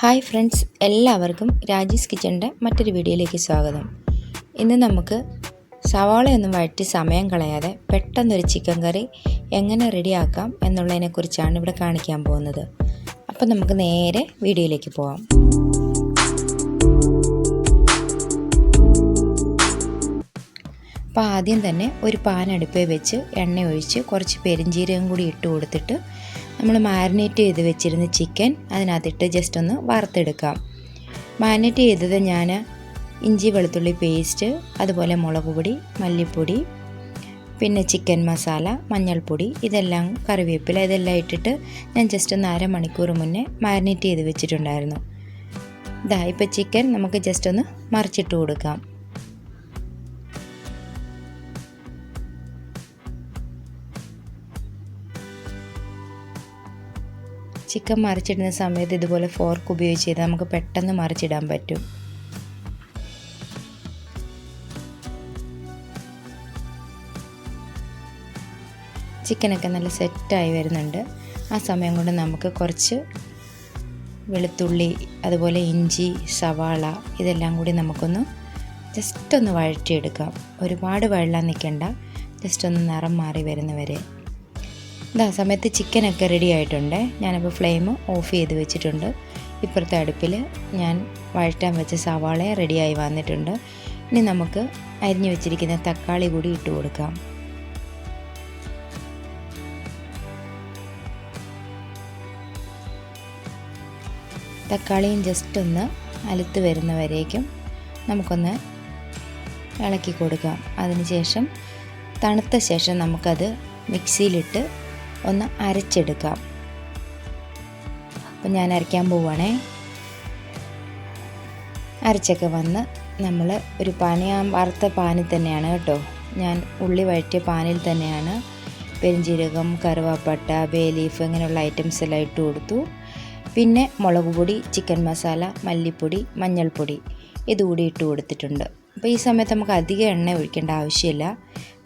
Hi friends എല്ലാവർക്കും രാജീസ് കിച്ചന്റെ മറ്റൊരു വീഡിയോയിലേക്ക് സ്വാഗതം. ഇന്ന് നമുക്ക് സവാളയൊന്നും വഴറ്റി സമയം കളയാതെ പെട്ടെന്നൊരു ചിക്കൻ കറി എങ്ങനെ റെഡിയാക്കാം എന്നുള്ളതിനെക്കുറിച്ചാണ് ഇവിടെ കാണിക്കാൻ പോകുന്നത്. അപ്പോൾ നമുക്ക് നേരെ വീഡിയോയിലേക്ക് പോവാം. അപ്പോൾ ആദ്യം തന്നെ ഒരു പാൻ അടുപ്പേ വെച്ച് എണ്ണ ഒഴിച്ച് കുറച്ച് പെരിഞ്ചീരകം കൂടി ഇട്ട് കൊടുത്തിട്ട് നമ്മൾ മാരിനേറ്റ് ചെയ്ത് വെച്ചിരുന്ന ചിക്കൻ അതിനകത്തിട്ട് ജസ്റ്റ് ഒന്ന് വറുത്തെടുക്കാം. മാരിനേറ്റ് ചെയ്തത് ഞാൻ ഇഞ്ചി വെളുത്തുള്ളി പേസ്റ്റ് അതുപോലെ മുളക് പൊടി മല്ലിപ്പൊടി പിന്നെ ചിക്കൻ മസാല മഞ്ഞൾപ്പൊടി ഇതെല്ലാം കറിവേപ്പില ഇതെല്ലാം ഇട്ടിട്ട് ഞാൻ ജസ്റ്റ് ഒന്ന് അരമണിക്കൂർ മുന്നേ മാരിനേറ്റ് ചെയ്ത് വെച്ചിട്ടുണ്ടായിരുന്നു. ഇതാ ഇപ്പോൾ ചിക്കൻ നമുക്ക് ജസ്റ്റ് ഒന്ന് മറിച്ചിട്ട് കൊടുക്കാം. ചിക്കൻ മറിച്ചിടുന്ന സമയത്ത് ഇതുപോലെ ഫോർക്ക് ഉപയോഗിച്ച് ചെയ്താൽ നമുക്ക് പെട്ടെന്ന് മറിച്ചിടാൻ പറ്റും. ചിക്കനൊക്കെ നല്ല സെറ്റായി വരുന്നുണ്ട്. ആ സമയം കൊണ്ട് നമുക്ക് കുറച്ച് വെളുത്തുള്ളി അതുപോലെ ഇഞ്ചി സവാള ഇതെല്ലാം കൂടി നമുക്കൊന്ന് ജസ്റ്റ് ഒന്ന് വഴറ്റിയെടുക്കാം. ഒരുപാട് വെള്ളം നിൽക്കണ്ട. ജസ്റ്റ് ഒന്ന് നിറം മാറി വരുന്നവരെ. ഇതാ സമയത്ത് ചിക്കനൊക്കെ റെഡി ആയിട്ടുണ്ട്. ഞാനപ്പോൾ ഫ്ലെയിം ഓഫ് ചെയ്ത് വെച്ചിട്ടുണ്ട്. ഇപ്പുറത്തെ അടുപ്പിൽ ഞാൻ വഴറ്റാൻ വെച്ച സവാള റെഡിയായി വന്നിട്ടുണ്ട്. ഇനി നമുക്ക് അരിഞ്ഞു വെച്ചിരിക്കുന്ന തക്കാളി കൂടി ഇട്ട് കൊടുക്കാം. തക്കാളിയും ജസ്റ്റ് ഒന്ന് അലുത്ത് വരുന്നവരേക്കും നമുക്കൊന്ന് ഇളക്കി കൊടുക്കാം. അതിനുശേഷം തണുത്ത ശേഷം നമുക്കത് മിക്സിയിലിട്ട് ഒന്ന് അരച്ചെടുക്കാം. അപ്പം ഞാൻ അരയ്ക്കാൻ പോവുകയാണേ അരച്ചൊക്കെ വന്ന് നമ്മൾ ഒരു പാനി ആ വറുത്ത പാനിൽ തന്നെയാണ് കേട്ടോ. ഞാൻ ഉള്ളി വഴറ്റിയ പാനിൽ തന്നെയാണ്. പെരിഞ്ചീരകം കറുവാപ്പട്ട ബേ ലീഫ് ഇങ്ങനെയുള്ള ഐറ്റംസ് എല്ലാം ഇട്ട് കൊടുത്തു. പിന്നെ മുളക് പൊടി ചിക്കൻ മസാല മല്ലിപ്പൊടി മഞ്ഞൾപ്പൊടി ഇതുകൂടി ഇട്ട് കൊടുത്തിട്ടുണ്ട്. അപ്പോൾ ഈ സമയത്ത് നമുക്ക് അധികം എണ്ണ ഒഴിക്കേണ്ട ആവശ്യമില്ല.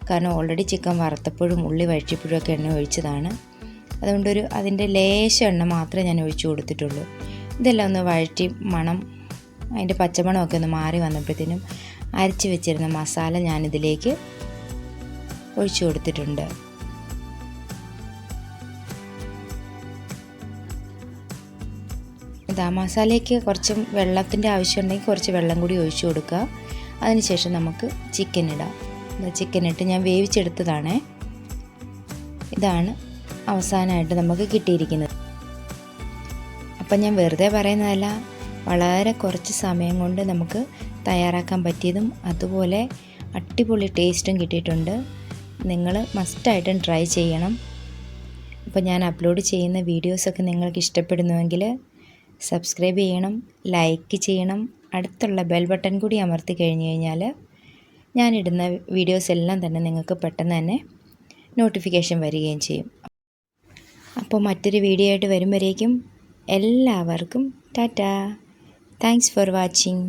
കാരണം ഓൾറെഡി ചിക്കൻ വറുത്തപ്പോഴും ഉള്ളി വഴിച്ചപ്പോഴും ഒക്കെ എണ്ണ ഒഴിച്ചതാണ്. അതുകൊണ്ടൊരു അതിന്റെ ലേശം എണ്ണ മാത്രമേ ഞാൻ ഒഴിച്ചു കൊടുത്തിട്ടുള്ളൂ. ഇതെല്ലാം ഒന്ന് വഴറ്റി മണം അതിന്റെ പച്ചമണമൊക്കെ ഒന്ന് മാറി വന്നപ്പോഴത്തേനും അരച്ച് വെച്ചിരുന്ന മസാല ഞാനിതിലേക്ക് ഒഴിച്ചു കൊടുത്തിട്ടുണ്ട്. ഇതാ മസാലയ്ക്ക് കുറച്ച് വെള്ളത്തിന്റെ ആവശ്യമുണ്ടെങ്കിൽ കുറച്ച് വെള്ളം കൂടി ഒഴിച്ചു കൊടുക്കുക. അതിനുശേഷം നമുക്ക് ചിക്കൻ ഇടാം. ചിക്കൻ ഇട്ട് ഞാൻ വേവിച്ചെടുത്തതാണ്. ഇതാണ് അവസാനമായിട്ട് നമുക്ക് കിട്ടിയിരിക്കുന്നത്. അപ്പം ഞാൻ വെറുതെ പറയുന്നതല്ല വളരെ കുറച്ച് സമയം കൊണ്ട് നമുക്ക് തയ്യാറാക്കാൻ പറ്റിയതും അതുപോലെ അടിപൊളി ടേസ്റ്റും കിട്ടിയിട്ടുണ്ട്. നിങ്ങൾ മസ്റ്റായിട്ടും ട്രൈ ചെയ്യണം. അപ്പോൾ ഞാൻ അപ്ലോഡ് ചെയ്യുന്ന വീഡിയോസൊക്കെ നിങ്ങൾക്ക് ഇഷ്ടപ്പെടുന്നുവെങ്കിൽ സബ്സ്ക്രൈബ് ചെയ്യണം ലൈക്ക് ചെയ്യണം അടുത്തുള്ള ബെൽ ബട്ടൺ കൂടി അമർത്തി കഴിഞ്ഞ് കഴിഞ്ഞാൽ ഞാനിടുന്ന വീഡിയോസ് എല്ലാം തന്നെ നിങ്ങൾക്ക് പെട്ടെന്ന് തന്നെ നോട്ടിഫിക്കേഷൻ വരികയും ചെയ്യും. അപ്പോൾ മറ്റൊരു വീഡിയോ ആയിട്ട് വരുമ്പോഴേക്കും എല്ലാവർക്കും ടാറ്റാ. Thanks for watching